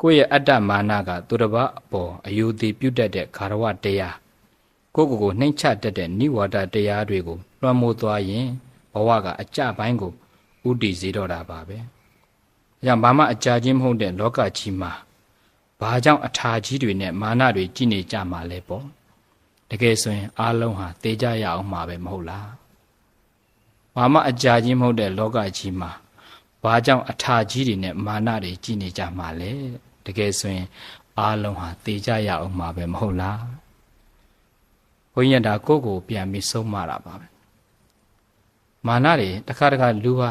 ကိုယ့်ရဲ့အတ္တမာနကသူတစ်ပါးအပေါ်အယုသေးပြုတ်တတ်တဲ့ခါရဝတရားကိုယ့်ကိုယ်ကိုနှိမ့်ချတတ်တဲ့နိဝါဒတရားတွေကိုလွှမ်းမိုးသွားရင်ဘဝကအကြပိုင်းကိုဥတည်စေတော့တာပါပဲ။အဲကြောင့်ဘာမှအကြချင်းမဟုတ်တဲ့လောကကြီးမှာဘာကြောင့်အထာကြီးတွေနဲ့မာနတွေကြီးနေကြမှာလဲပေါ့။တကယ်ဆိုရင်အားလုံးဟာတေကြရအောင်မှာပဲမဟုတ်လား။ဘာမှအကြချင်းမဟုတ်တဲ့လောကကြီးမှာဘာကြောင့်အထာကြီးတွေနဲ့မာနတွေကြီးနေကြမှာလဲ။ တကယ်ဆိုရင်အားလုံးဟာတေကြရအောင်မှာပဲမဟုတ်လား။ဘုန်းကြီးကဒါကိုယ့်ကိုယ်ပြန်ပြီးဆုံးမတာပါပဲ။မာနတွေတစ်ခါတစ်ခါလူဟာ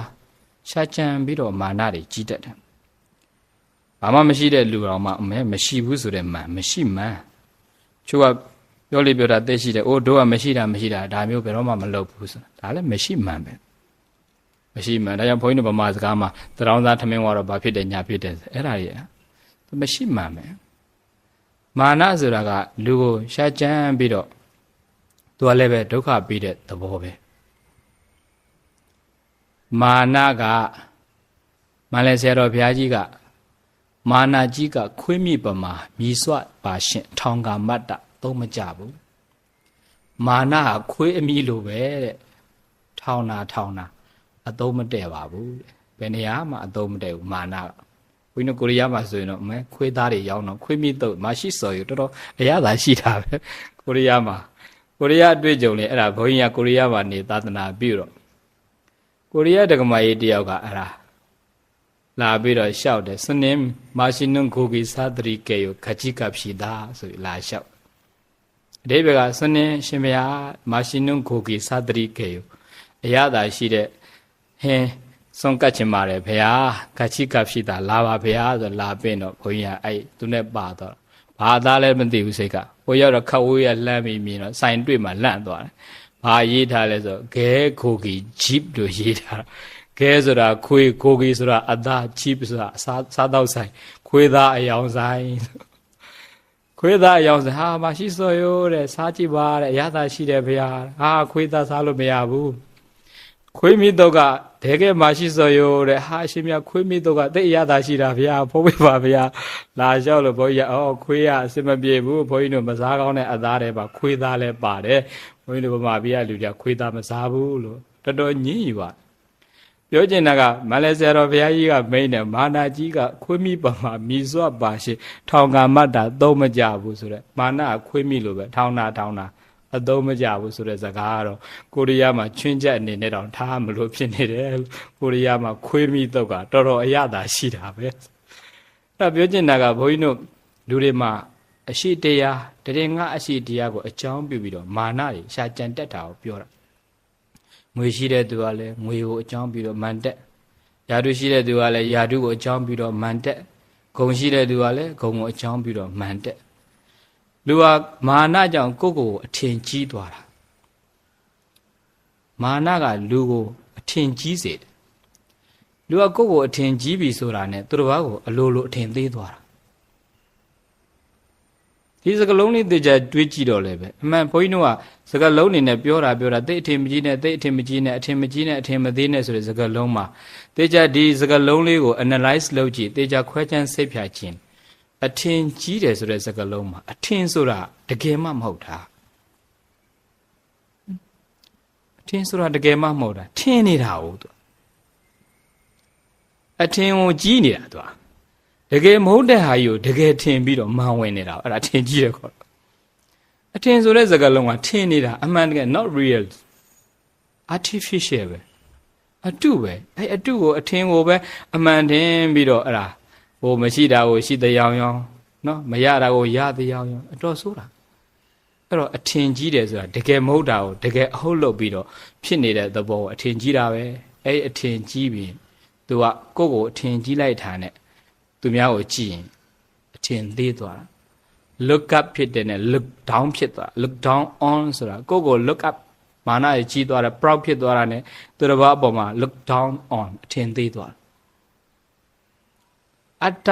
ရှာကြံပြီးတော့မာနတွေကြီးတတ်တယ်။ဘာမှမရှိတဲ့လူတော်မှအမဲမရှိဘူးဆိုတဲ့မှန်မရှိမှန်။ချို့ကပြောလိပြောတာသိရှိတယ်။အိုးတို့ကမရှိတာမရှိတာဒါမျိုးဘယ်တော့မှမလုပ်ဘူးဆိုတာ။ဒါလည်းမရှိမှန်ပဲ။မရှိမှန်ဒါကြောင့်ဘုန်းကြီးတို့ဗမာစကားမှာသရောင်းသားထမင်းဝါတော့ဘာဖြစ်တယ်ညာဖြစ်တယ်အဲ့ဒါကြီး မရှိမှန်ပဲ။မာနဆိုတာကလူကိုရှာကြံပြီးတော့သူကလည်းပဲဒုက္ခပြီးတဲ့သဘောပဲ။မာနကမလဲဆရာတော်ဘုရားကြီးကမာနာကြီးကခွေးမိပမာမြည်စွပါရှင်ထောင်ကမတ်တသုံးမကြဘူးမာနကခွေးအမိလိုပဲတဲ့ထောင်နာထောင်နာအသုံးမတည့်ပါဘူးတဲ့ဘယ်နေရာမှအသုံးမတည့်ဘူးမာနက ဘုန်းကြီးကိုရီးယားမှာဆိုရင်တော့မဲခွေးသားတွေရောင်းတော့ခွေးမိတော့မရှိစော်ရတော်တော်အရသာရှိတာပဲကိုရီးယားမှာကိုရီးယားအတွေ့အကြုံလေအဲ့ဒါဘုန်းကြီးကကိုရီးယားမှာနေသာသနာပြုတော့ကိုရီးယားတက္ကမကြီးတယောက်ကအဲ့ဒါလာပြီးတော့ရှောက်တယ်စနင်းမာရှင်နုဂိုဂီသာတရိကေယခจิကပ်ရှိတာဆိုပြီးလာရှောက်အတိဘကစနင်းရှင်ဘုရားမာရှင်နုဂိုဂီသာတရိကေယအရသာရှိတဲ့ဟင်း စွန့်ကတ်ချင်ပါတယ်ဘုရားခจิကပ်ရှိတာလာပါဘုရားဆိုလာပြင်တော့ဘုန်းကြီးကအဲ့သူနဲ့ပါတော့ဘာသားလဲမသိဘူးစိတ်ကဟိုရောက်တော့ခတ်ဝေးရလှမ်းပြီးမြင်တော့စိုင်တွေ့မှလန့်သွားတယ်ဘာရေးထားလဲဆိုဂဲခိုကီဂျီပလို့ရေးထားဂဲဆိုတာခွေကိုကီဆိုတာအသားဂျီပဆိုတာစားစားတော့ဆိုင်ခွေးသားအယောင်ဆိုင်ခွေးသားအယောင်ဆိုင်ဟာမရှိစော်ရိုးတဲ့စားကြည့်ပါတဲ့အရသာရှိတယ်ဗျာဟာခွေးသားစားလို့မရဘူးခွေးမိတော့က ဒဲကဲမရှိစော်ရိုးတဲ့ဟာရှင်မြခွေးမိတော့ကတိတ်အရသာရှိတာဗျာဖုံးပေးပါဗျာလာလျှောက်လို့ဘုန်းကြီးအော်ခွေးရအစင်မပြေဘူးဘုန်းကြီးတို့မစားကောင်းတဲ့အသားတွေပါခွေးသားလည်းပါတယ်ဘုန်းကြီးတို့ဗမာပြည်ကလူတွေကခွေးသားမစားဘူးလို့တော်တော်ညင်းယူပါပြောချင်တာကမလဲဆရာတော်ဘုရားကြီးကမိန်တယ်မာနာကြီးကခွေးမိပါမှာမြည်စွတ်ပါရှိထောင်ကမတ်တာသုံးမကြဘူးဆိုတော့မာနာခွေးမိလို့ပဲထောင်နာထောင်နာ အသုံးမကြဘူးဆိုတဲ့စကားကတော့ကိုရီးယားမှာချွင်းချက်အနေနဲ့တောင်ထားမလို့ဖြစ်နေတယ်ကိုရီးယားမှာခွေးမိတော့ကတော်တော်အရသာရှိတာပဲအဲ့ပြောချင်တာကဘုန်းကြီးတို့လူတွေမှာအရှိတရားတရင်ငါအရှိတရားကိုအကြောင်းပြုပြီးတော့မာနတွေရှာကြံတက်တာကိုပြောတာငွေရှိတဲ့သူကလည်းငွေကိုအကြောင်းပြုတော့မန်တက်ယာတုရှိတဲ့သူကလည်းယာတုကိုအကြောင်းပြုတော့မန်တက်ဂုံရှိတဲ့သူကလည်းဂုံကိုအကြောင်းပြုတော့မန်တက် လူဟာမာနကြောင့်ကိုယ့်ကိုယ်အထင်ကြီးသွားတာမာနကလူကိုအထင်ကြီးစေတယ်လူကကိုယ့်ကိုယ်အထင်ကြီးပြီဆိုတာနဲ့သူတစ်ပါးကိုအလိုလိုအထင်သေးသွားတာဒီစကလုံးလေးတေချာတွေးကြည့်တော့လည်းပဲအမှန်ဘုန်းကြီးတို့ကစကလုံးနေနဲ့ပြောတာပြောတာတိတ်အထင်မကြီးနဲ့တိတ်အထင်မကြီးနဲ့အထင်မကြီးနဲ့အထင်မသေးနဲ့ဆိုတဲ့စကလုံးမှာတေချာဒီစကလုံးလေးကို analyze လုပ်ကြည့်တေချာခွဲခြမ်းစိတ်ဖြာခြင်း အထင်ကြီးတယ်ဆိုတဲ့စကလုံးမှာအထင်ဆိုတာတကယ်မှမဟုတ်တာအထင်ဆိုတာတကယ်မှမဟုတ်တာထင်နေတာဟုတ်သူအထင်ကိုကြီးနေတာသူတကယ်မဟုတ်တဲ့ဟာကြီးကိုတကယ်ထင်ပြီးတော့မှန်ဝင်နေတာအဲ့ဒါထင်ကြီးတယ်ခေါ်အထင်ဆိုတဲ့စကားလုံးကထင်နေတာအမှန်တကယ် not real artificial ပဲအတုပဲအဲ့အတုကိုအထင်ကိုပဲအမှန်တင်ပြီးတော့အဲ့ဒါ ဟိုမရှိတာကိုရှိတဲ့ရောင်ရောင်နော်မရတာကိုရတဲ့ရောင်ရောင်အတော်ဆိုးတာအဲ့တော့အထင်ကြီးတယ်ဆိုတာတကယ်မဟုတ်တာကိုတကယ်အဟုတ်လုပ်ပြီးတော့ဖြစ်နေတဲ့သဘောကိုအထင်ကြီးတာပဲအဲ့အထင်ကြီးပြီးသူကကိုယ့်ကိုအထင်ကြီးလိုက်တာနဲ့သူများကိုကြည့်ရင်အထင်သေးသွားတာ look up ဖြစ်တယ်နဲ့ look down ဖြစ်သွား look down on ဆိုတာကိုယ့်ကို look up မာနကြီးကြီးသွားတယ် proud ဖြစ်သွားတာနဲ့သူတစ်ပါးအပေါ်မှာ look down on အထင်သေးသွား အတ္တ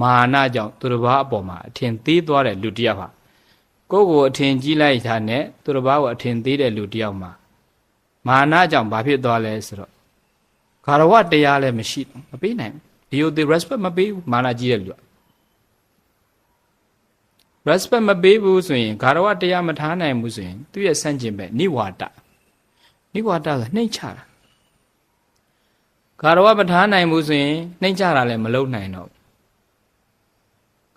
မာနကြောင့်သူတစ်ပါးအပေါ်မှာအထင်သေးသွားတဲ့လူတစ်ယောက်ဟာကိုယ့်ကိုအထင်ကြီးလိုက်တာနဲ့သူတစ်ပါးကိုအထင်သေးတဲ့လူတစ်ယောက်မှာမာနကြောင့်ဘာဖြစ်သွားလဲဆိုတော့ဂါရဝတရားလည်းမရှိဘူးမပေးနိုင်ဘူးဒီလို the respect မပေးဘူးမာနကြီးတဲ့လူက respect မပေးဘူးဆိုရင်ဂါရဝတရားမထားနိုင်ဘူးဆိုရင်သူ့ရဲ့ဆန့်ကျင်ဘက်နိဝါဒနိဝါဒဆိုနှိမ့်ချတာ ဂါရဝမထားနိုင်ဘူးဆိုရင်နှိမ့်ချတာလည်းမလုပ်နိုင်တော့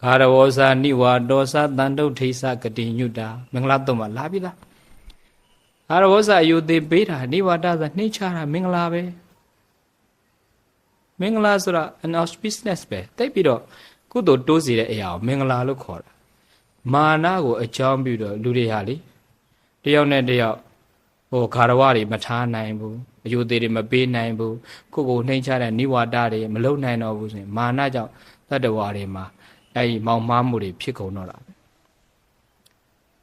ဂါရဝောဇာနိဝါဒောဇာတန်တုဋ္ဌိသကတိညုတာမင်္ဂလာတုံးမှာလာပြီလားဂါရဝောဇာအယုသေးပေးတာနိဝါဒဆိုနှိမ့်ချတာမင်္ဂလာပဲမင်္ဂလာဆိုတာ an auspiciousness ပဲတိတ်ပြီးတော့ကုသိုလ်တိုးစီတဲ့အရာကိုမင်္ဂလာလို့ခေါ်တာမာနကိုအကြောင်းပြုတော့လူတွေဟာလေတယောက်နဲ့တယောက်ဟိုခါရဝတွေမထားနိုင်ဘူး အယုသေးတွေမပေးနိုင်ဘူးကိုကိုနှိမ့်ချတဲ့နိဝါဒတွေမလုံနိုင်တော့ဘူးဆိုရင်မာနကြောင့်တတ္တဝါတွေမှာအဲဒီမောင်မားမှုတွေဖြစ်ကုန်တော့တာပဲ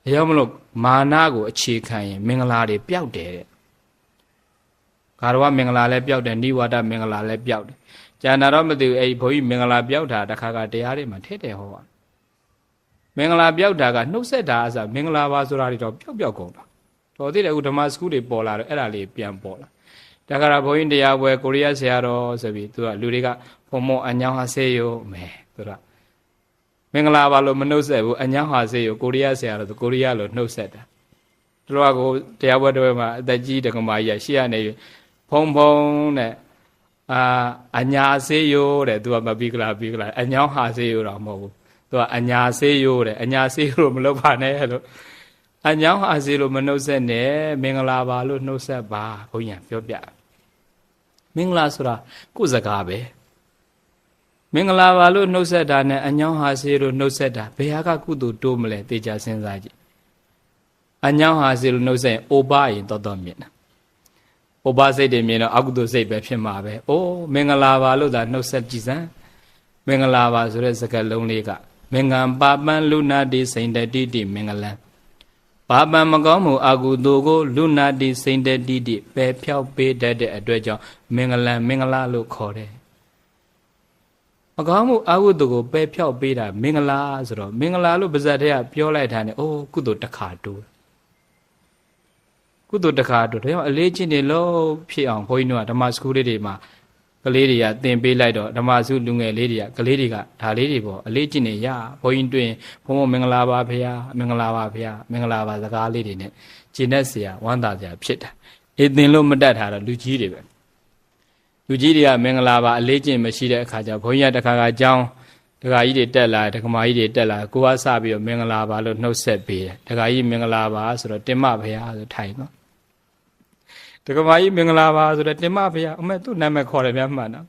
အဲကြောင့်မလို့မာနကိုအခြေခံရင် မင်္ဂလာတွေပျောက်တယ်တဲ့ခါရဝမင်္ဂလာလည်းပျောက်တယ်နိဝါဒမင်္ဂလာလည်းပျောက်တယ်ကျန်တာတော့မသိဘူးအဲဒီဘုန်းကြီးမင်္ဂလာပျောက်တာတခါကတရားတွေမှာထည့်တယ်ဟောပါမင်္ဂလာပျောက်တာကနှုတ်ဆက်တာအစားမင်္ဂလာပါဆိုတာတွေတော့ပျောက်ပျောက်ကုန်တာတော်သေးတယ်အခုဓမ္မစကူးတွေပေါ်လာတော့အဲ့ဒါလေးပြန်ပေါ်လာ တခါကဘုန်းကြီးတရားပွဲကိုရီးယားဆရာတော်ဆိုပြီးသူကလူတွေကဘုံမောအညောင်းဟာဆေးယောမဲသူကမင်္ဂလာပါလို့မနှုတ်ဆက်ဘူးအညောင်းဟာဆေးယောကိုရီးယားဆရာတော်ကိုရီးယားလို့နှုတ်ဆက်တာသူတို့ကကိုတရားပွဲတော်မှာအသက်ကြီးတက္ကမကြီးရရှေ့ကနေဖုံဖုံနဲ့အာအညာဆေးယောတဲ့သူကမပြီးကလားပြီးကလားအညောင်းဟာဆေးယောတော့မဟုတ်ဘူးသူကအညာဆေးယောတဲ့အညာဆေးယောလို့မလုပ်ပါနဲ့လို့အညောင်းဟာဆေးလို့မနှုတ်ဆက်နဲ့မင်္ဂလာပါလို့နှုတ်ဆက်ပါဘုန်းကြီးပြောပြ မင်္ဂလာဆိုတာကိုယ်စကားပဲမင်္ဂလာပါလို့နှုတ်ဆက်တာနဲ့အညောင်းဟာဆေးလို့နှုတ်ဆက်တာဘယ်ဟာကကုသိုလ်တိုးမလဲတေချာစဉ်းစားကြည့်အညောင်းဟာဆေးလို့နှုတ်ဆက်ရင်အိုပါရင်တော်တော်မြင်တာအိုပါစိတ်တွေမြင်တော့အကုသိုလ်စိတ်ပဲဖြစ်မှာပဲအိုးမင်္ဂလာပါလို့သာနှုတ်ဆက်ကြည့်စမ်းမင်္ဂလာပါဆိုတဲ့စကားလုံးလေးကမင်္ဂံပါပန်လူနာတိစိန်တတိတိမင်္ဂလံ ဘာပံမကောင်းမှုအာဟုသူကိုလူနာတိစိန်တတိတိပယ်ဖြောက်ပေးတတ်တဲ့အတွက်ကြောင့်မင်္ဂလံမင်္ဂလာလို့ခေါ်တယ်မကောင်းမှုအာဟုသူကိုပယ်ဖြောက်ပေးတာမင်္ဂလာဆိုတော့မင်္ဂလာလို့ပါဇက်တည်းကပြောလိုက်တာ ਨੇ အိုးကုသိုလ်တစ်ခါတိုးကုသိုလ်တစ်ခါတိုးဒါကြောင့်အလေးချင်းနေလို့ဖြစ်အောင်ဘုန်းကြီးတို့ကဓမ္မစကူးလေးတွေမှာ ကလေးတွေကသင်ပေးလိုက်တော့ဓမ္မစုလူငယ်လေးတွေကကလေးတွေကဒါလေးတွေပေါ့အလေးကျင့်နေရဘုန်းကြီးတွင်ဘုံဘုံမင်္ဂလာပါဖေဟာမင်္ဂလာပါဖေဟာမင်္ဂလာပါစကားလေးတွေနဲ့ကျင့်တဲ့ဆရာဝမ်းသာစရာဖြစ်တာအေးသင်လို့မတတ်တာတော့လူကြီးတွေပဲလူကြီးတွေကမင်္ဂလာပါအလေးကျင့်မရှိတဲ့အခါကျဘုန်းကြီးကတခါခါကြောင်းဒကာကြီးတွေတက်လာဒကမာကြီးတွေတက်လာကိုကစပြီးတော့မင်္ဂလာပါလို့နှုတ်ဆက်ပေးတယ်ဒကာကြီးမင်္ဂလာပါဆိုတော့တင်မဖေဟာဆိုထိုင်နော်တ က္ကမကြီးမင်္ဂလာပါဆိုတော့တင်မဖေအမေသူ့နာမည်ခေါ်တယ်များမှန်တော့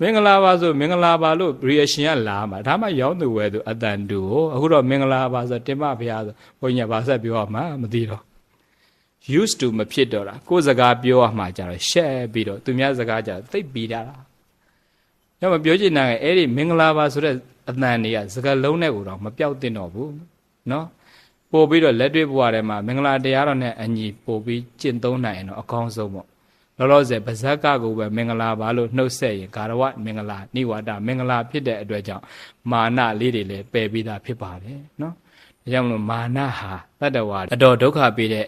မင်္ဂလာပါဆိုမင်္ဂလာပါလို့ reaction ကလာမှာဒါမှရောင်းသူဝဲသူအတန်တူကိုအခုတော့မင်္ဂလာပါဆိုတင်မဖေဆိုဘုန်းကြီးကဘာဆက်ပြောရမှာမသိတော့ used to မဖြစ်တော့တာကိုယ်စကားပြောရမှာကြတော့ share ပြီးတော့သူများစကားကြတော့သိပ်ပြီးတာလားညမပြောချင်တာကအဲ့ဒီမင်္ဂလာပါဆိုတဲ့အတန်တွေကစကားလုံးနဲ့ကိုတော့မပြောက်တင်တော့ဘူးเนาะ ပို့ပြီးတော့လက်တွေ့ဘဝထဲမှာမင်္ဂလာတရားတော်နဲ့အညီပို့ပြီးကျင့်သုံးနိုင်ရင်တော့အကောင်းဆုံးပေါ့လောလောဆယ်ပါဇက်ကကိုပဲမင်္ဂလာပါလို့နှုတ်ဆက်ရင်ကာရဝမင်္ဂလာနိဝါဒမင်္ဂလာဖြစ်တဲ့အတွက်ကြောင့်မာနလေးတွေလည်းပယ်ပြီးသားဖြစ်ပါတယ်နော်ဒါကြောင့်မလို့မာနဟာတတ္တဝါအတော်ဒုက္ခပေးတဲ့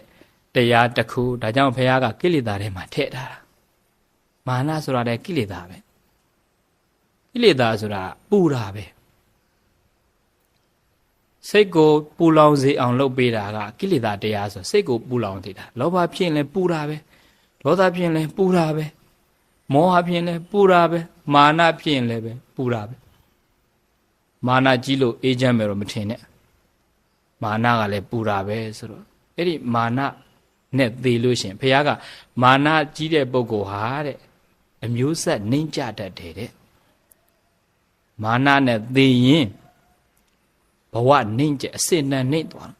တရားတစ်ခုဒါကြောင့်ဘုရားကကိလေသာထဲမှာထည့်ထားတာမာနဆိုတာလည်းကိလေသာပဲကိလေသာဆိုတာပူတာပဲ စိတ်ကိုပူလောင်စေအောင်လုပ်ပေးတာကကိလေသာတရားဆိုစိတ်ကိုပူလောင်သေးတာလောဘဖြစ်ရင်လည်းပူတာပဲဒေါသဖြစ်ရင်လည်းပူတာပဲမောဟဖြစ်ရင်လည်းပူတာပဲမာနဖြစ်ရင်လည်းပဲပူတာပဲမာနကြီးလို့အေးချမ်းမယ်တော့မထင်နဲ့မာနကလည်းပူတာပဲဆိုတော့အဲ့ဒီမာနနဲ့သေလို့ရှင်ဘုရားကမာနကြီးတဲ့ပုဂ္ဂိုလ်ဟာတဲ့အမျိုးဆက်နှိမ့်ကြတတ်တယ်တဲ့မာနနဲ့သေရင် ဘဝနှိမ့်ကျအစစ်နှံနှိမ့်သွား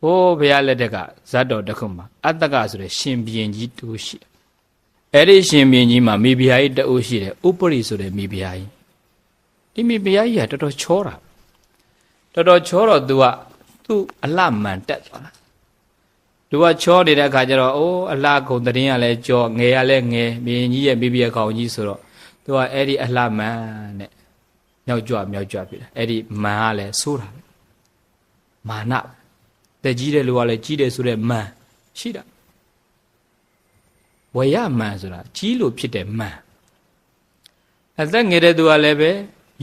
ဟိုးဘုရားလက်ထက်ကဇတ်တော်တစ်ခုမှာအတ္တကဆိုတဲ့ရှင်ဘီရင်ကြီးတူရှိအဲ့ဒီရှင်ဘီရင်ကြီးမှာမိဖုရားကြီးတူရှိတယ်ဥပရိဆိုတဲ့မိဖုရားကြီးဒီမိဖုရားကြီးကတော်တော်ချောတာတော်တော်ချောတော့ तू ကသူ့အလှမှန်တက်သွားတာသူကချောနေတဲ့အခါကျတော့အိုးအလှကုံတရင်ကလည်းကြောငယ်ကလည်းငယ်ဘီရင်ကြီးရဲ့မိဖုရားကောင်ကြီးဆိုတော့ तू ကအဲ့ဒီအလှမှန်နဲ့ မြောက်ကြွမြောက်ကြွဖြစ်တယ်အဲ့ဒီမာန်ကလည်းဆိုးတာမာနတက်ကြီးတဲ့လူကလည်းကြီးတယ်ဆိုတဲ့မာန်ရှိတာဝရမာန်ဆိုတာကြီးလို့ဖြစ်တဲ့မာန်အသက်ငယ်တဲ့သူကလည်းပဲ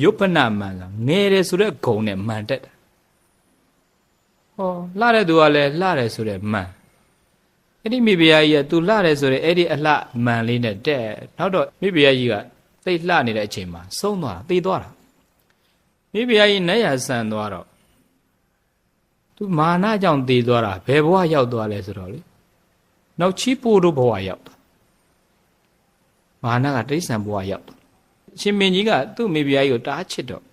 ယုပ္ပနမန်ဆိုငယ်တယ်ဆိုတဲ့ဂုံနဲ့မှန်တက်တာဟောလှတဲ့သူကလည်းလှတယ်ဆိုတဲ့မှန်အဲ့ဒီမိဖုရားကြီးက तू လှတယ်ဆိုတဲ့အဲ့ဒီအလှမှန်လေးနဲ့တက်နောက်တော့မိဖုရားကြီးကသိလှနေတဲ့အချိန်မှာဆုံးသွားတာသိသွားတာ မိဖုရားကြီးနတ်ရဆန်သွားတော့ तू မာနကြောင့်သိသွားတာဘယ်ဘဝရောက်သွားလဲဆိုတော့လေနောက်ချီးပို့တို့ဘဝရောက်တာမာနကတိဋ္ဌံဘဝရောက်တာရှင်မင်းကြီးကသူ့မိဖုရားကြီးကိုတားချစ်တော့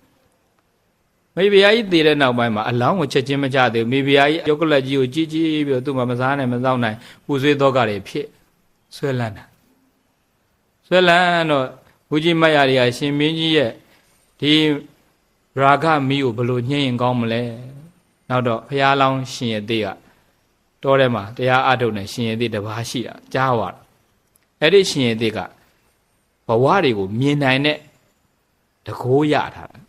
မိဖုရားကြီးတည်တဲ့နောက်ပိုင်းမှာအလောင်းကိုချက်ချင်းမကြသေးဘူးမိဖုရားကြီးရုပ်ကလတ်ကြီးကိုကြီးကြီးပြီးတော့သူ့မှာမစားနိုင်မသောက်နိုင်ပူဆွေးတော့ကတွေဖြစ်ဆွဲလန်းတာဆွဲလန်းတော့ဘုကြီးမတ်ရတွေကရှင်မင်းကြီးရဲ့ဒီ ရာဂမီးကိုဘယ်လိုညှိရင်ကောင်းမလဲနောက်တော့ဖះလောင်းရှင်ရဲ့သေးကတောထဲမှာတရားအထုတ်နဲ့ရှင်ရဲ့သေးတစ်ပါးရှိတာကြားသွားတာအဲ့ဒီရှင်ရဲ့သေးကဘဝတွေကိုမြင်နိုင်တဲ့တကိုးရထားတာ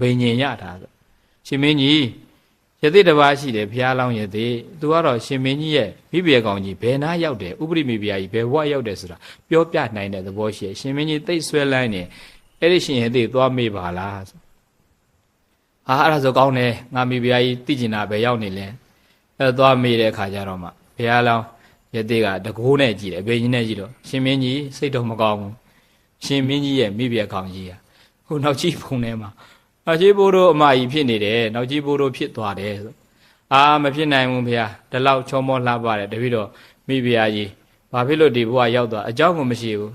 ဘိညာဉ်ရထားဆိုရှင်မင်းကြီးယသိတစ်ပါးရှိတယ်ဘုရားလောင်းယသိသူကတော့ရှင်မင်းကြီးရဲ့မိဘကောင်ကြီးဘယ်နာရောက်တယ်ဥပရိမိဘုရားကြီးဘယ်ဘဝရောက်တယ်ဆိုတာပြောပြနိုင်တဲ့သဘောရှိတယ်ရှင်မင်းကြီးသိဆွဲလန်းနေအဲ့ဒီရှင်ယသိသွားမေးပါလားဆို အာအဲ့ဒါဆိုကောင်းတယ်ငါမိဖုရားကြီးသိကျင်တာပဲရောက်နေလဲအဲ့တော့သွားမိတဲ့အခါကျတော့မှဘုရားလောင်းရသေးကတကိုးနဲ့ကြည့်တယ်ဘေကြီးနဲ့ကြည့်တော့ရှင်မင်းကြီးစိတ်တော့မကောင်းဘူးရှင်မင်းကြီးရဲ့မိဖုရားကောင်းကြီးဟာဟိုနောက်ကြီးဖုံထဲမှာနောက်ကြီးဘိုးတို့အမကြီးဖြစ်နေတယ်နောက်ကြီးဘိုးတို့ဖြစ်သွားတယ်ဆိုအာမဖြစ်နိုင်ဘူးဘုရားဒီလောက်ချောမောလှပါတယ်တပည့်တော်မိဖုရားကြီးဘာဖြစ်လို့ဒီဘုရားရောက်သွားအကြောင်းကိုမရှိဘူး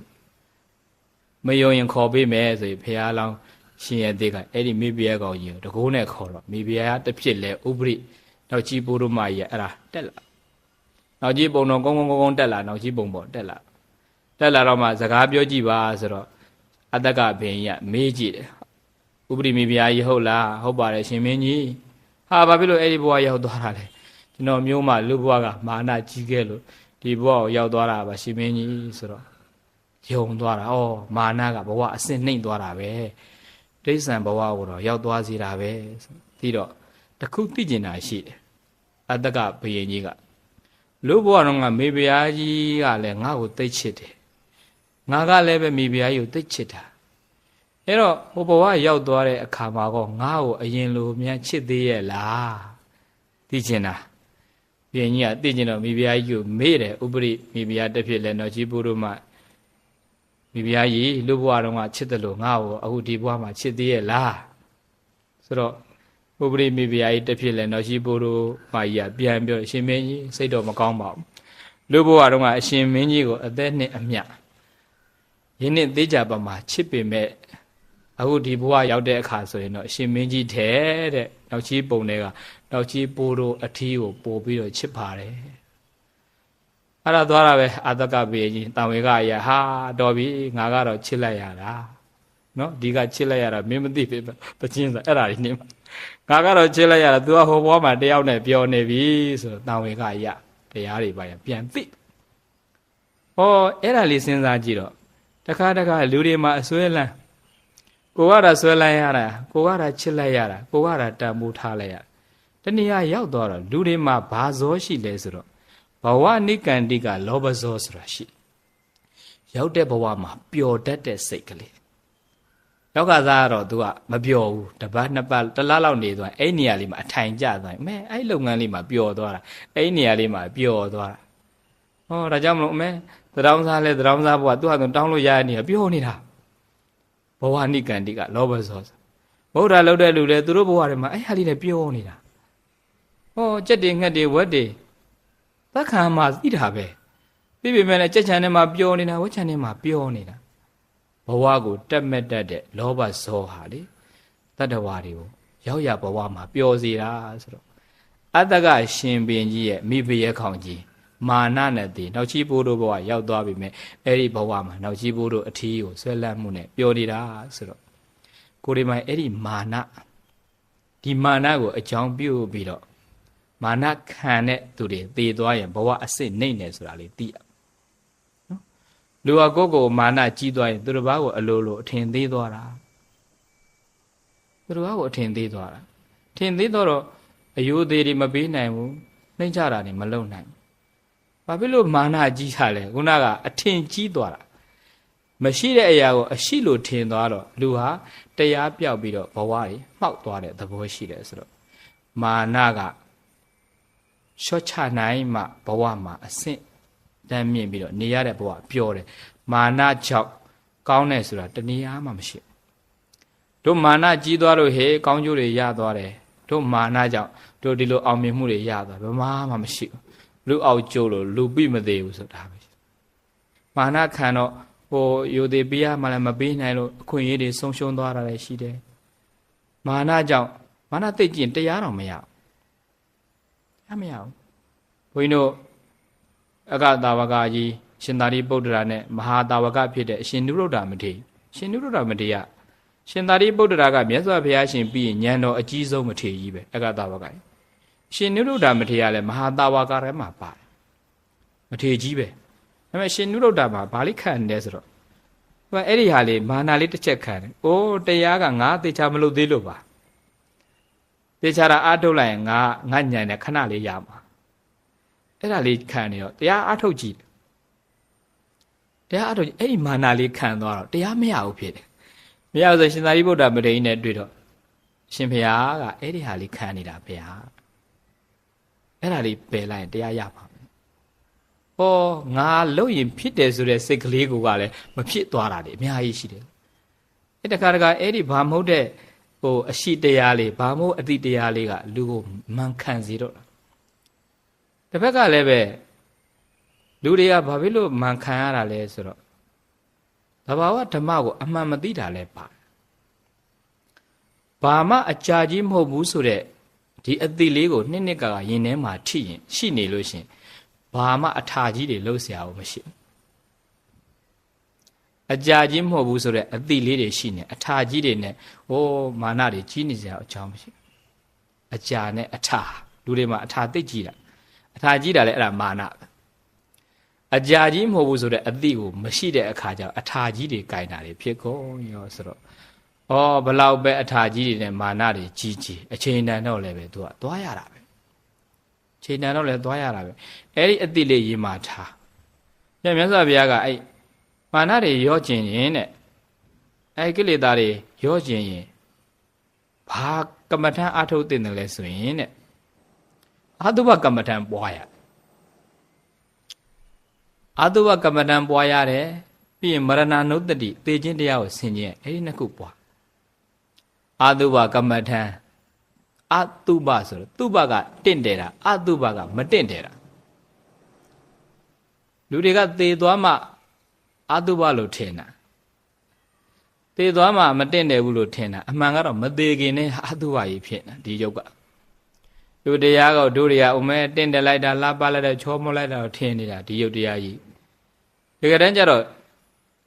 မယုံရင်ခေါ်ပေးမယ်ဆိုပြီးဘုရားလောင်း ရှင်ရဲ့သေးကအဲ့ဒီမိဖုရားကောင်ကြီးကိုတကိုးနဲ့ခေါ်တော့မိဖုရားတစ်ဖြစ်လဲဥပရိနောက်ကြီးဘိုးတို့မကြီးအဲ့ဒါတက်လာနောက်ကြီးပုံတော်ကုန်းကုန်းကုန်းကုန်းတက်လာနောက်ကြီးပုံပေါ်တက်လာတက်လာတော့မှစကားပြောကြည့်ပါဆိုတော့အတ္တကဘင်ကြီးကမေးကြည့်တယ်ဥပရိမိဖုရားကြီးဟုတ်လားဟုတ်ပါတယ်ရှင်မင်းကြီးဟာဘာဖြစ်လို့အဲ့ဒီဘဝရောက်သွားတာလဲကျွန်တော်မျိုးမလူဘဝကမာနကြီးခဲ့လို့ဒီဘဝကိုရောက်သွားတာပါရှင်မင်းကြီးဆိုတော့ယုံသွားတာဩမာနကဘဝအစင်နှိမ့်သွားတာပဲ တိဋ္ဌံဘဝကိုတော့ရောက်သွားစေတာပဲပြီးတော့တခုသိကျင်တာရှိတယ်အတ္တကဘယင်ကြီးကလူဘဝတော့ကမေဘုရားကြီးကလည်းငါ့ကိုသိချစ်တယ်ငါကလည်းပဲမေဘုရားကြီးကိုသိချစ်တာအဲ့တော့ဟိုဘဝရောက်သွားတဲ့အခါမှာကောငါ့ကိုအရင်လိုမြန်ချစ်သေးရဲ့လားသိချင်တာပြင်ကြီးကသိချင်တော့မိဖုရားကြီးကိုမေ့တယ်ဥပရိမိဖုရားတစ်ဖြစ်လဲတော့ကြီးပုရုမ မိဖုရားကြီးလူဘဝတုန်းကချစ်တယ်လို့ငါ့ကိုအခုဒီဘဝမှာချစ်သေးရဲ့လားဆိုတော့ဥပရိမိဖုရားကြီးတစ်ဖြစ်လဲတော့ကြီးပုရုမကြီးကပြန်ပြောရှင်မင်းကြီးစိတ်တော့မကောင်းပါဘူးလူဘဝတုန်းကအရှင်မင်းကြီးကိုအသက်နှစ်အမြတ်ယင်းနှစ်သေးကြပါမှာချစ်ပေမဲ့အခုဒီဘဝရောက်တဲ့အခါဆိုရင်တော့အရှင်မင်းကြီးထဲတဲ့နောက်ကြီးပုံတွေကနောက်ကြီးပိုးတို့အထီးကိုပို့ပြီးတော့ချစ်ပါတယ် အဲ့ဒါသွားတာပဲအာတကဘေကြီးတံဝေကအရာဟာတော်ပြီငါကတော့ချစ်လိုက်ရတာနော်ဒီကချစ်လိုက်ရတာမင်းမသိပြီပချင်းဆိုအဲ့ဒါကြီးနေမှာငါကတော့ချစ်လိုက်ရတာ तू ကဟိုဘဝမှာတယောက်နဲ့ပြောနေပြီဆိုတော့တံဝေကအရာတရားတွေပါရပြန်သိဟောအဲ့ဒါလေးစဉ်းစားကြည့်တော့တခါတခါလူတွေမှာအစွဲလန်းကိုကတာဆွဲလိုက်ရတာကိုကတာချစ်လိုက်ရတာကိုကတာတန်ဖိုးထားလိုက်ရတဏှာရောက်သွားတော့လူတွေမှာဘာဇောရှိလဲဆိုတော့ ဘဝနိကန္တိကလောဘဇောဆိုတာရှိရောက်တဲ့ဘဝမှာပျော်တတ်တဲ့စိတ်ကလေးယောက်ကစားကတော့ तू ကမပျော်ဘူးတပတ်နှစ်ပတ်တစ်လလောက်နေသွားအဲ့နေရာလေးမှာအထိုင်ကျသွားရင်မဲအဲ့လုပ်ငန်းလေးမှာပျော်သွားတာအဲ့နေရာလေးမှာပျော်သွားတာဟောဒါကြောင့်မလို့အမဲသတောင်းစားလဲသတောင်းစားဘဝ तू ဟာတောင်းလို့ရနေပျော်နေတာဘဝနိကန္တိကလောဘဇောဗုဒ္ဓလောက်တဲ့လူတွေသူတို့ဘဝတွေမှာအဲ့ဟာလေးနဲ့ပြောနေတာဟောကြက်တွေငှက်တွေဝက်တွေ သက္ခံမှာသိတာပဲသိပေမဲ့လည်းကြက်ချန်ထဲမှာပြောနေတာဝက်ချန်ထဲမှာပြောနေတာဘဝကိုတက်မဲ့တတ်တဲ့လောဘဇောဟာလေတတ္တဝါတွေကိုရောက်ရဘဝမှာပျော်စေတာဆိုတော့အတ္တကရှင်ပင်ကြီးရဲ့မိဖုရားခေါင်ကြီးမာနနဲ့တည်နောက်ချီးပိုးတို့ဘဝရောက်သွားပြီမဲ့အဲ့ဒီဘဝမှာနောက်ချီးပိုးတို့အထီးကိုဆွဲလန်းမှုနဲ့ပျော်နေတာဆိုတော့ကိုဒီမိုင်အဲ့ဒီမာနဒီမာနကိုအကြောင်းပြုပြီးတော့ မာနခံတဲ့သူတွေတည်သွားရင်ဘဝအစ်စ်နှိမ့်နေဆိုတာလေးသိရနော်လူဟာကိုယ့်ကိုယ်မာနကြီးသွားရင်သူတစ်ပါးကိုအလိုလိုအထင်သေးသွားတာသူတစ်ပါးကိုအထင်သေးသွားတာထင်သေးတော့အယိုးသေးတွေမပေးနိုင်ဘူးနှိမ့်ချတာတွေမလုပ်နိုင်ဘာဖြစ်လို့မာနကြီးတာလဲခုနကအထင်ကြီးသွားတာမရှိတဲ့အရာကိုအရှိလို့ထင်သွားတော့လူဟာတရားပြောက်ပြီးတော့ဘဝကြီးမှောက်သွားတဲ့သဘောရှိတယ်ဆိုတော့မာနက ရှော့ချနိုင်မှဘဝမှာအဆင့်တန်းမြင့်ပြီးတော့နေရတဲ့ဘဝပျော်တယ်မာနကြောင့်ကောင်းတယ်ဆိုတာတနည်းအားမှမရှိဘူးတို့မာနကြီးသွားလို့ဟေးကောင်းကျိုးတွေရသွားတယ်တို့မာနကြောင့်တို့ဒီလိုအောင်မြင်မှုတွေရသွားဘယ်မှမှမရှိဘူးလူအောက်ကျိုးလို့လူပြိမသေးဘူးဆိုတာပဲမာနခံတော့ဟိုယူသေးပေးရမှလည်းမပေးနိုင်လို့အခွင့်အရေးတွေဆုံးရှုံးသွားတာလည်းရှိတယ်မာနကြောင့်မာနသိကျင်တရားတော်မရဘူး မရဘူးဘုန်းကြီးတို့အကတာဝကကြီးရှင်သာရိပုတ္တရာနဲ့မဟာတာဝကဖြစ်တဲ့အရှင်နုရုဒ္ဓမထေရရှင်နုရုဒ္ဓမထေရရှင်သာရိပုတ္တရာကမြတ်စွာဘုရားရှင်ပြီးရင်ဉာဏ်တော်အကြီးဆုံးမထေရကြီးပဲအကတာဝကကြီးရှင်နုရုဒ္ဓမထေရလည်းမဟာတာဝကထဲမှာပါတယ်မထေရကြီးပဲဒါပေမဲ့ရှင်နုရုဒ္ဓမှာဘာလိခံနေဆိုတော့ဟိုအဲ့ဒီဟာလေးမာနာလေးတစ်ချက်ခံတယ်။အိုးတရားကငါသေချာမလို့သေးလို့ပါ။ သေချာတာအားထုတ်လိုက်ရင်ငါငါညံတယ်ခဏလေးရမှာ။အဲ့ဒါလေးခံနေတော့တရားအားထုတ်ကြည့်တရားအားထုတ်အဲ့ဒီမာနာလေးခံသွားတော့တရားမရဘူးဖြစ်တယ်။မရဘူးဆိုရှင်သာရိပုတ္တမထေရနဲ့တွေ့တော့ရှင်ဘုရားကအဲ့ဒီဟာလေးခံနေတာဘုရား။အဲ့ဒါလေးပယ်လိုက်ရင်တရားရပါဟောငါလို့ရင်ဖြစ်တယ်ဆိုတဲ့စိတ်ကလေးကိုကလည်းမဖြစ်သွားတာလေအများကြီးရှိတယ်အဲ့တခါတခါအဲ့ဒီဘာမဟုတ်တဲ့ဟိုအရှိတရားလေးဘာမဟုတ်အတိတရားလေးကလူကိုမှန်ခံစေတော့တာတစ်ဖက်ကလည်းပဲလူတွေကဘာဖြစ်လို့မှန်ခံရတာလဲဆိုတော့တဘာဝဓမ္မကိုအမှန်မသိတာလဲပါဘာမှအကြာကြီးမဟုတ်ဘူးဆိုတဲ့ဒီအတိလေးကိုနှစ်နှစ်ကကရင်ထဲမှာထိရင်ရှိနေလို့ရှင်ဘာမှအထာကြီးတွေလှုပ်เสียအောင်မရှိဘူး အကြာကြီးမဟုတ်ဘူးဆိုတော့အတိလေးတွေရှိနေအထာကြီးတွေနဲ့ဟိုးမာနတွေကြီးနေစရာအကြောင်းမရှိအကြာနဲ့အထာလူတွေမှာအထာသိကြီးတာအထာကြီးတာလည်းအဲ့ဒါမာနပဲအကြာကြီးမဟုတ်ဘူးဆိုတော့အတိကိုမရှိတဲ့အခါကျတော့အထာကြီးတွေကင်တာတွေဖြစ်ကုန်ရောဆိုတော့ဩဘလောက်ပဲအထာကြီးတွေနဲ့မာနတွေကြီးကြီးအချိန်တန်တော့လည်းပဲသူကသွားရတာပဲချိန်တန်တော့လည်းသွားရတာပဲအဲ့ဒီအတိလေးရေးမှထားညမြတ်စွာဘုရားကအဲ့ မာနတွေရောကျင်ရင်တဲ့အဲ့ကိလေသာတွေရောကျင်ရင်ဘာကမ္မထံအထုတ်တင်တယ်လဲဆိုရင်တဲ့အတုပကမ္မထံပွားရအတုပကမ္မထံပွားရတယ်ပြီးရင်မရဏနုတ္တိသေခြင်းတရားကိုဆင်ခြင်းအဲ့ဒီနှစ်ခုပွားအတုပကမ္မထံအတုပဆိုတော့တုပကတင့်တယ်တာအတုပကမတင့်တယ်တာလူတွေကသေသွားမှ အတုပလို့ထင်တာသေသွားမှမတင့်တယ်ဘူးလို့ထင်တာအမှန်ကတော့မသေးခင်နဲ့အတုပကြီးဖြစ်နေတာဒီယုတ်ကလူတရားကတို့တွေကဥမဲတင့်တယ်လိုက်တာလှပလိုက်တာချောမောလိုက်တာထင်နေတာဒီယုတ်တရားကြီးဒီကတန်းကျတော့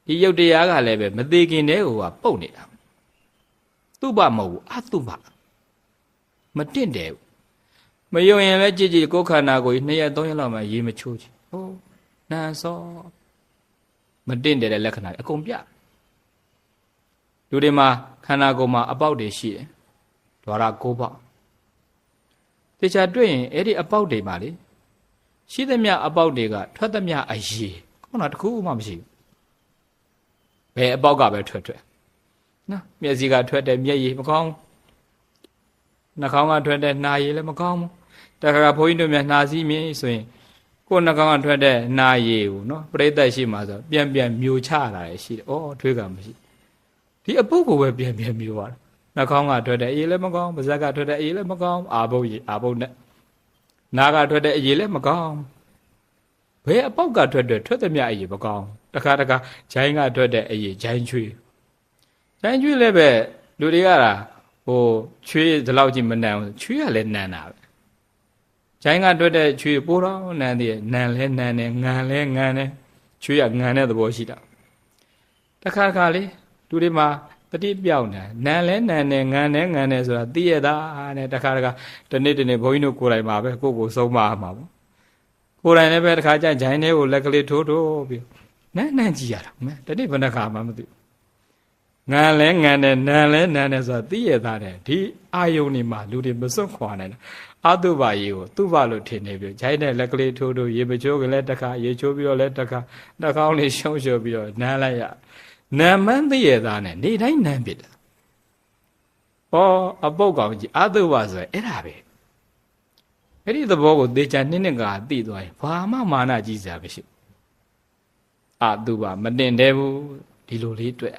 ဒီယုတ်တရားကလည်းပဲမသေးခင်တည်းဟိုကပုတ်နေတာတုပမဟုတ်ဘူးအတုပမတင့်တယ်ဘူးမယုံရင်လည်းကြည်ကြည်ကိုယ်ခန္ဓာကိုယ်နှစ်ရက်သုံးရက်လောက်မှရေမချိုးချင်ဟိုးနန်စော မတင့်တယ်တဲ့လက္ခဏာအကုန်ပြလူတွေမှာခန္ဓာကိုယ်မှာအပေါက်တွေရှိတယ်ဒွါရ၉ပေါက်တေချာတွေ့ရင်အဲ့ဒီအပေါက်တွေပါလေရှိသမျှအပေါက်တွေကထွက်သမျှအရေးခုနတခုမှမရှိဘူးဘယ်အပေါက်ကပဲထွက်ထွက်နော်မျက်စိကထွက်တယ်မျက်ရည်မကောင်းနှာခေါင်းကထွက်တဲ့နှာရည်လည်းမကောင်းဘူးတခါဘုန်းကြီးတို့များနှာစည်းမြင်ဆိုရင် ကိုယ်နှာခေါင်းကထွက်တဲ့နှာရည်ကိုနော်ပြိတ္တရှိမှဆိုပြန်ပြန်မျိုးချတာလည်းရှိတယ်။အော်ထွေးကမရှိဒီအပုပ်ကိုပဲပြန်ပြန်မျိုးသွားတာနှာခေါင်းကထွက်တဲ့အရေးလည်းမကောင်းပါးစပ်ကထွက်တဲ့အရေးလည်းမကောင်းအာဘုတ်ရည်အာဘုတ်နဲ့နားကထွက်တဲ့အရေးလည်းမကောင်းဘယ်အပေါက်ကထွက်တဲ့ထွက်သမျှအရေးမကောင်းတခါတခါဂျိုင်းကထွက်တဲ့အရေးဂျိုင်းချွေးဂျိုင်းချွေးလည်းပဲလူတွေကလားဟိုချွေးဒီလောက်ကြီးမနန်ဘူးချွေးကလည်းနန်တာပဲ ဂျိုင်းကတွက်တဲ့ချွေးပိုးတော့နန်သေးနန်လဲနန်တယ်ငံလဲငံတယ်ချွေးကငံတဲ့သဘောရှိတာတခါတခါလေးလူတွေမှာတတိပြောက်နေနန်လဲနန်တယ်ငံတယ်ငံတယ်ဆိုတာသိရတာတဲ့တခါတခါတနေ့တနေ့ဘုန်းကြီးတို့ကိုယ်တိုင်မှာပဲကိုယ့်ကိုဆုံးမမှာပေါ့ကိုယ်တိုင်လည်းပဲတခါကျဂျိုင်းထဲကိုလက်ကလေးထိုးထိုးပြီးနန်းနန်းကြည့်ရတာမဲတနေ့ဘယ်နှခါမှမသိ ငံလဲငံတယ်နန်လဲနန်တယ်ဆိုတာသိရသားတယ်ဒီအာယုန်နေမှာလူတွေမစွန့်ခွာနိုင်တာအတုပါရေကိုသူ့ဘလို့ထင်နေပြီဂျိုင်းတဲ့လက်ကလေးထိုးထိုးရေမချိုးကလေးတစ်ခါရေချိုးပြီးတော့လဲတစ်ခါနှာခေါင်းလေးရှုံးရှုံးပြီးတော့နန်းလိုက်ရနံမှန်းသိရသားနဲ့နေတိုင်းနန်းပြစ်တယ်ဟောအပုတ်ကောင်ကြီးအတုပါဆိုရင်အဲ့ဒါပဲအဲ့ဒီသဘောကိုသေချာနှစ်နှစ်ကသိသွားရင်ဘာမှမာနကြီးစရာမရှိအတုပါမတင်တယ်ဘူးဒီလိုလေးတွေ့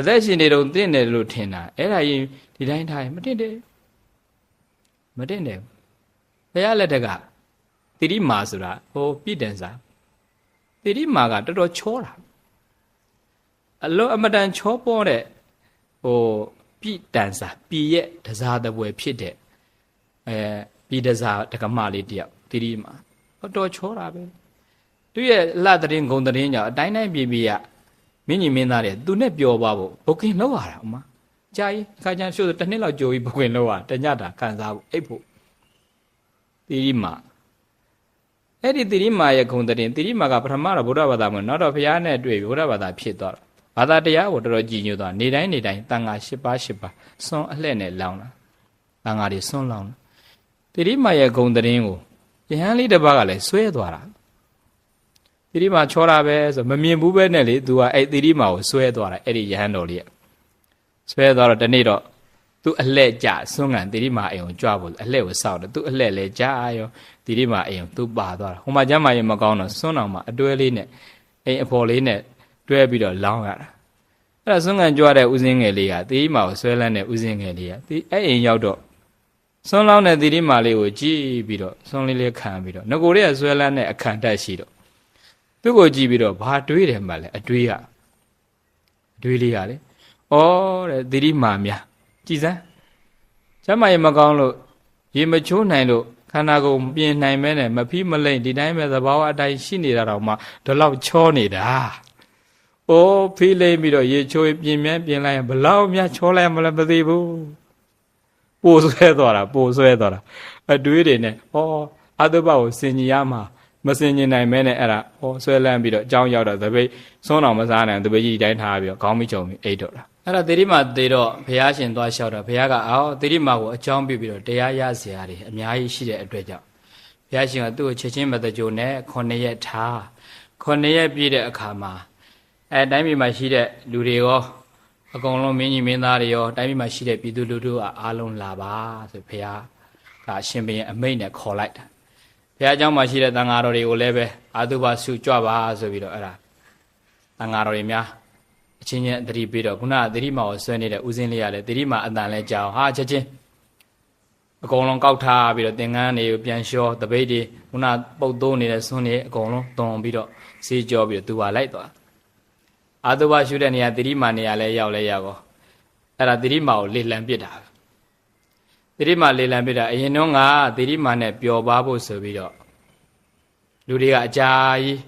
အသက်ရှင်နေတော့တင့်တယ်လို့ထင်တာအဲ့ဒါရင်ဒီတိုင်းထားရင်မတင့်တယ်မတင့်တယ်ဘုရားလက်ထက်ကတိရိမာဆိုတာဟိုပြည့်တန်စာတိရိမာကတော်တော်ချောတာအလုံးအမတန်ချောပေါ်တဲ့ဟိုပြည့်တန်စာပြည်ရဲ့တစားတပွဲဖြစ်တဲ့အဲပြည်တစားတက္ကမလေးတယောက်တိရိမာတော်တော်ချောတာပဲသူရဲ့လှတရင်ဂုံတရင်ကြောင့်အတိုင်းတိုင်းပြည်ပြည်က မင်းကြီးမင်းသားတွေသူနဲ့ပျော်ပါဖို့ဘုကင်လောက်ရတာအမကြာကြီးအခါကျန်ရှို့တစ်နှစ်လောက်ကြိုပြီးဘုကင်လောက်ရတညတာခံစားဖို့အိပ်ဖို့တိရိမာအဲ့ဒီတိရိမာရဲ့ဂုံတရင်တိရိမာကပထမတော့ဗုဒ္ဓဘာသာမှာနောက်တော့ဘုရားနဲ့တွေ့ဗုဒ္ဓဘာသာဖြစ်သွားတာဘာသာတရားကိုတော်တော်ကြည်ညိုသွားနေတိုင်းနေတိုင်းတန်ဃာ၈ပါး၈ပါးစွန့်အလှဲ့နဲ့လောင်းလာတန်ဃာတွေစွန့်လောင်းလာတိရိမာရဲ့ဂုံတရင်ကိုယဟန်လေးတစ်ပါးကလည်းဆွဲသွားတာ တိရိမာချောတာပဲဆိုမမြင်ဘူးပဲနဲ့လေ तू ကအဲ့တိရိမာကိုဆွဲသွားတာအဲ့ဒီယဟန်တော်လေးဆွဲသွားတော့တနေ့တော့သူအလှဲ့ကြဆွမ်းကန်တိရိမာအိမ်ကိုကြွဖို့အလှဲ့ကိုစောက်တယ်သူအလှဲ့လဲကြရောတိရိမာအိမ်ကိုသူပါသွားတာဟိုမှာကျမ်းမာရင်မကောင်းတော့ဆွမ်းတော်မှာအတွဲလေးနဲ့အိမ်အဖော်လေးနဲ့တွဲပြီးတော့လောင်းရတာအဲ့ဒါဆွမ်းကန်ကြွတဲ့ဥစဉ်ငယ်လေးကတိရိမာကိုဆွဲလန်းတဲ့ဥစဉ်ငယ်လေးကဒီအဲ့အိမ်ရောက်တော့ဆွမ်းလောင်းတဲ့တိရိမာလေးကိုကြည့်ပြီးတော့ဆွမ်းလေးလေးခံပြီးတော့ငကိုလေးကဆွဲလန်းတဲ့အခန့်တက်ရှိတော့ သူ့ကိုကြည့်ပြီးတော့ဘာတွေးတယ်မှလဲအတွေးကအတွေးလေးကလေဩတဲ့တိရိမာများကြည်စမ်းကျမ်းမာရင်မကောင်းလို့ရေမချိုးနိုင်လို့ခန္ဓာကိုယ်မပြင်နိုင်မဲနဲ့မဖီးမလိမ့်ဒီတိုင်းပဲသဘာဝအတိုင်းရှိနေတာတော့မှဒီလောက်ချောနေတာ။အိုးဖီးလိမ့်ပြီးတော့ရေချိုးပြင်မြန်းပြင်လိုက်ရင်ဘလောက်များချောလိုက်မလဲမသိဘူး။ပိုဆွဲသွားတာပိုဆွဲသွားတာအတွေးတွေနဲ့ဩအတုပကိုစင်ကြီးရမှာ မစင်ကျင်နိုင်မဲနဲ့အဲ့ဒါဩဆွဲလန်းပြီးတော့အကြောင်းရောက်တော့သပိတ်ဆုံးအောင်မစားနိုင်သပိတ်ကြီးတိုင်းထားပြီးတော့ခေါင်းမိချုံပြီးအိတ်တော့တာအဲ့ဒါသေရိမာသေတော့ဘုရားရှင်သွားလျှောက်တော့ဘုရားကအော်သေရိမာကိုအကြောင်းပြပြီးတော့တရားရစရာတွေအများကြီးရှိတဲ့အတွက်ကြောင့်ဘုရားရှင်ကသူ့ကိုချက်ချင်းမတကြိုနဲ့ခုနှစ်ရက်ထားခုနှစ်ရက်ပြည့်တဲ့အခါမှာအဲတိုင်းပြည်မှာရှိတဲ့လူတွေရောအကုန်လုံးမင်းကြီးမင်းသားတွေရောတိုင်းပြည်မှာရှိတဲ့ပြည်သူလူထုကအားလုံးလာပါဆိုဘုရားကအရှင်ဘုရင်အမိန့်နဲ့ခေါ်လိုက်တာ ဘုရားကျောင်းမှာရှိတဲ့တန်ဃာတော်တွေကိုလည်းပဲအာသုဘစုကြွပါဆိုပြီးတော့အဲ့ဒါတန်ဃာတော်တွေများအချင်းချင်းသတိပေးတော့ခုနကသတိမာကိုဆွဲနေတဲ့ဦးစင်းလေးကလည်းသတိမာအတန်လဲကြောင်ဟာချက်ချင်းအကုန်လုံးကောက်ထားပြီးတော့သင်္ကန်းတွေကိုပြန်လျှောတပိတ်တွေခုနပုတ်တိုးနေတဲ့ဆွန်းတွေအကုန်လုံးတွန်ပြီးတော့စေးကြောပြီးတော့သူပါလိုက်သွားအာသုဘရှုတဲ့နေရာသတိမာနေရာလဲရောက်လဲရောက်ကောအဲ့ဒါသတိမာကိုလေလံပစ်တာပဲ သတိမာလေလံပစ်တာအရင်တော့ငါသတိမာနဲ့ပျော်ပါဖို့ဆိုပြီးတော့လူတွေကအကြာကြီး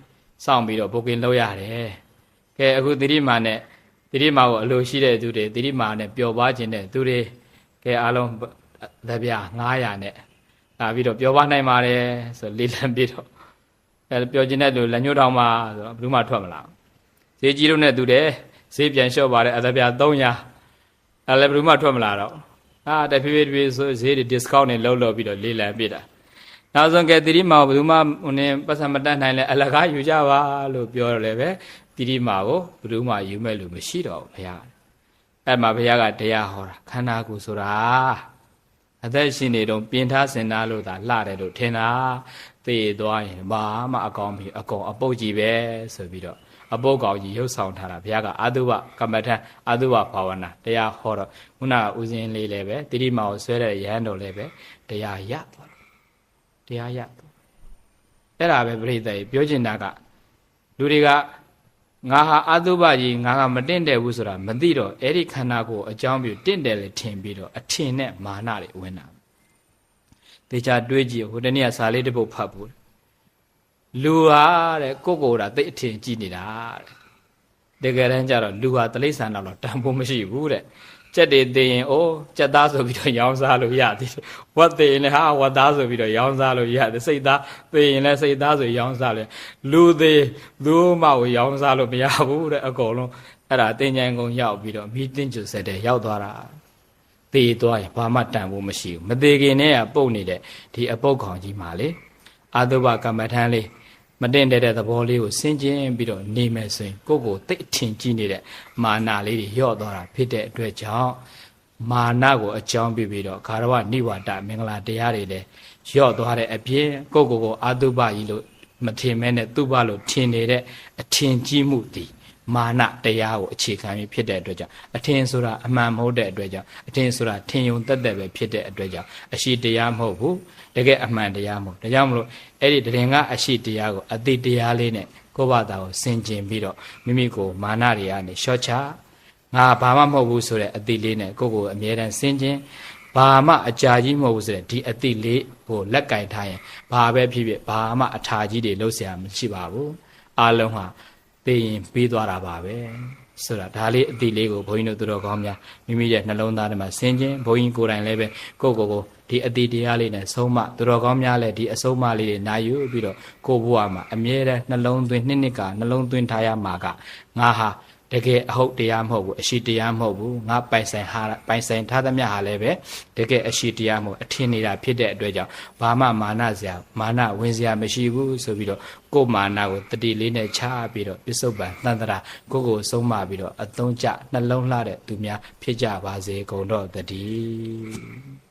စောင့်ပြီးတော့ဘုကင်လောက်ရတယ်ကဲအခုသတိမာနဲ့သတိမာကိုအလိုရှိတဲ့သူတွေသတိမာနဲ့ပျော်ပါခြင်းတဲ့သူတွေကဲအားလုံးသဗျာ900နဲ့လာပြီးတော့ပျော်ပါနိုင်ပါတယ်ဆိုလေးလံပြီးတော့အဲပျော်ခြင်းတဲ့လူလက်ညှိုးတောင်းပါဆိုတော့ဘယ်သူမှထွက်မလာဈေးကြီးလို့နဲ့သူတယ်ဈေးပြန်လျှော့ပါတယ်အသဗျာ300အဲလည်းဘယ်သူမှထွက်မလာတော့ အာတဖြည်းဖြည်းဖြည်းဆိုဈေးတွေ discount နဲ့လောက်လောက်ပြီးတော့လေးလံပြတာနောက်ဆုံးကဲတိရိမာဘယ်သူမှဟိုနေပတ်စံမတတ်နိုင်လဲအလကားယူကြပါလို့ပြောရလဲပဲတိရိမာကိုဘယ်သူမှယူမဲ့လူမရှိတော့ဘူးဘုရားအဲ့မှာဘုရားကတရားဟောတာခန္ဓာကိုယ်ဆိုတာအသက်ရှင်နေတော့ပြင်ထားစင်သားလို့သာလှတယ်လို့ထင်တာသိသွားရင်ဘာမှအကောင်းပြီအကုန်အပုတ်ကြီးပဲဆိုပြီးတော့ အပုတ်ကောင်ကြီးရုပ်ဆောင်ထားတာဘုရားကအာတုဘကမ္မထံအာတုဘဘာဝနာတရားဟောတော့ခုနကဥစဉ်လေးလည်းပဲတိရိမာကိုဆွဲတဲ့ရဟန်းတော်လည်းပဲတရားရသွားတရားရအဲ့ဒါပဲပြိတ္တိပြောချင်တာကလူတွေကငါဟာအတုပကြီးငါကမတင့်တယ်ဘူးဆိုတာမသိတော့အဲ့ဒီခန္ဓာကိုယ်အကြောင်းပြုတင့်တယ်လေထင်ပြီးတော့အထင်နဲ့မာနတွေဝင်တာတေချာတွေးကြည့်ဟိုတနေ့ကစာလေးတစ်ပုဒ်ဖတ်ဘူး လူဟာတဲ့ကိုကိုယ်တာသိအထင်ကြည့်နေတာတဲ့တကယ်တမ်းကျတော့လူဟာတလိ္ဆန်တော့တန်ဖို့မရှိဘူးတဲ့ကြက်တွေသိရင်အိုးကြက်သားဆိုပြီးတော့ရောင်းစားလို့ရသည်ဝတ်သိရင်လည်းဟာဝတ်သားဆိုပြီးတော့ရောင်းစားလို့ရတယ်စိတ်သားသိရင်လည်းစိတ်သားဆိုရောင်းစားလို့လူသေးသူ့မကိုရောင်းစားလို့မရဘူးတဲ့အကုန်လုံးအဲ့ဒါတင်ញိုင်ကုန်းရောက်ပြီးတော့မိတင်းကျုဆက်တဲ့ရောက်သွားတာသေသွားရင်ဘာမှတန်ဖို့မရှိဘူးမသေးခင်နဲ့ကပုတ်နေတဲ့ဒီအပုတ်ခေါင်ကြီးမှာလေအာသုဘကမ္မထမ်းလေး မတင်တဲ့တဲ့သဘောလေးကိုဆင်ကျင်ပြီးတော့နေမယ်ဆိုရင်ကိုယ့်ကိုတိတ်အထင်ကြီးနေတဲ့မာနာလေးတွေယော့သွားတာဖြစ်တဲ့အတွက်ကြောင့်မာနကိုအကြောင်းပြပြီးတော့ခါရဝနိဝါဒမင်္ဂလာတရားတွေလည်းယော့သွားတဲ့အပြင်ကိုယ့်ကိုယ်ကိုအာသုဘကြီးလို့မထင်မဲနဲ့သူ့ဘလို့ထင်နေတဲ့အထင်ကြီးမှုတည်မာနတရားကိုအခြေခံပြီးဖြစ်တဲ့အတွက်ကြောင့်အထင်ဆိုတာအမှန်မဟုတ်တဲ့အတွက်ကြောင့်အထင်ဆိုတာထင်ယုံတက်တက်ပဲဖြစ်တဲ့အတွက်ကြောင့်အရှိတရားမဟုတ်ဘူး တကယ်အမှန်တရားမဟုတ်ဒါကြောင့်မလို့အဲ့ဒီတရင်ကအရှိတရားကိုအတိတရားလေးနဲ့ကိုယ့်ဘာသာကိုဆင်ကျင်ပြီးတော့မိမိကိုမာနတွေကနေရှော့ချငါဘာမှမဟုတ်ဘူးဆိုတဲ့အတိလေးနဲ့ကိုယ့်ကိုအမြဲတမ်းဆင်ကျင်ဘာမှအကြာကြီးမဟုတ်ဘူးဆိုတဲ့ဒီအတိလေးကိုလက်ကင်ထားရင်ဘာပဲဖြစ်ဖြစ်ဘာမှအထာကြီးတွေလှုပ်เสียမရှိပါဘူးအလုံးဟာသိရင်ပြီးသွားတာပါပဲဆိုတာဒါလေးအတိလေးကိုဘုန်းကြီးတို့သူတော်ကောင်းများမိမိရဲ့နှလုံးသားထဲမှာဆင်ခြင်ဘုန်းကြီးကိုယ်တိုင်လည်းပဲကိုယ့်ကိုယ်ကို ဒီအတိတရားလေးနဲ့ဆုံးမသူတော်ကောင်းများလည်းဒီအဆုံးမလေးတွေနာယူပြီးတော့ကိုယ့်ဘဝမှာအမြဲတမ်းနှလုံးသွင်းနှစ်နှစ်ကနှလုံးသွင်းထားရမှာကငါဟာတကယ်အဟုတ်တရားမဟုတ်ဘူးအရှိတရားမဟုတ်ဘူးငါပိုင်ဆိုင်ဟာပိုင်ဆိုင်ထားသမျှဟာလည်းပဲတကယ်အရှိတရားမဟုတ်အထင်နေတာဖြစ်တဲ့အတွက်ကြောင့်ဘာမှမာနစရာမာနဝင်စရာမရှိဘူးဆိုပြီးတော့ကိုယ်မာနကိုတတိလေးနဲ့ချပြီးတော့ပစ္စုပန်တန်တရာကိုယ့်ကိုယ်ဆုံးမပြီးတော့အသုံးကျနှလုံးလှတဲ့သူများဖြစ်ကြပါစေကုန်တော့တည်း